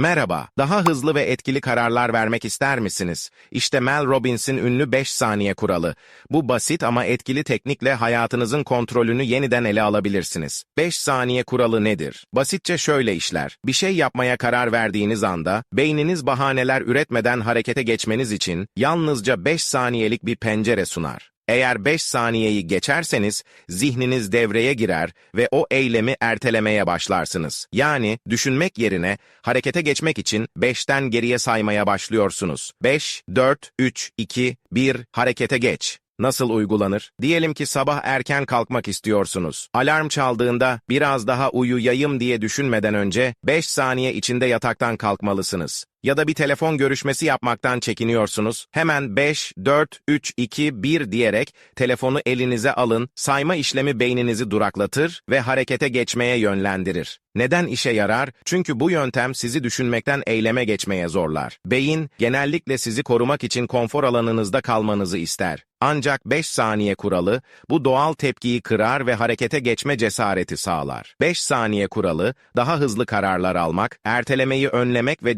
Merhaba, daha hızlı ve etkili kararlar vermek ister misiniz? İşte Mel Robbins'in ünlü 5 saniye kuralı. Bu basit ama etkili teknikle hayatınızın kontrolünü yeniden ele alabilirsiniz. 5 saniye kuralı nedir? Basitçe şöyle işler. Bir şey yapmaya karar verdiğiniz anda, beyniniz bahaneler üretmeden harekete geçmeniz için yalnızca 5 saniyelik bir pencere sunar. Eğer 5 saniyeyi geçerseniz zihniniz devreye girer ve o eylemi ertelemeye başlarsınız. Yani düşünmek yerine harekete geçmek için 5'ten geriye saymaya başlıyorsunuz. 5, 4, 3, 2, 1 harekete geç. Nasıl uygulanır? Diyelim ki sabah erken kalkmak istiyorsunuz. Alarm çaldığında biraz daha uyuyayım diye düşünmeden önce 5 saniye içinde yataktan kalkmalısınız. Ya da bir telefon görüşmesi yapmaktan çekiniyorsunuz. Hemen 5, 4, 3, 2, 1 diyerek telefonu elinize alın, sayma işlemi beyninizi duraklatır ve harekete geçmeye yönlendirir. Neden işe yarar? Çünkü bu yöntem sizi düşünmekten eyleme geçmeye zorlar. Beyin genellikle sizi korumak için konfor alanınızda kalmanızı ister. Ancak 5 saniye kuralı bu doğal tepkiyi kırar ve harekete geçme cesareti sağlar. 5 saniye kuralı daha hızlı kararlar almak, ertelemeyi önlemek ve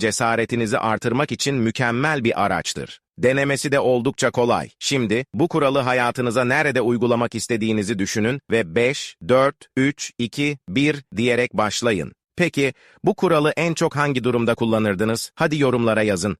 cesaretinizi artırmak için mükemmel bir araçtır. Denemesi de oldukça kolay. Şimdi bu kuralı hayatınıza nerede uygulamak istediğinizi düşünün ve 5, 4, 3, 2, 1 diyerek başlayın. Peki bu kuralı en çok hangi durumda kullanırdınız? Hadi yorumlara yazın.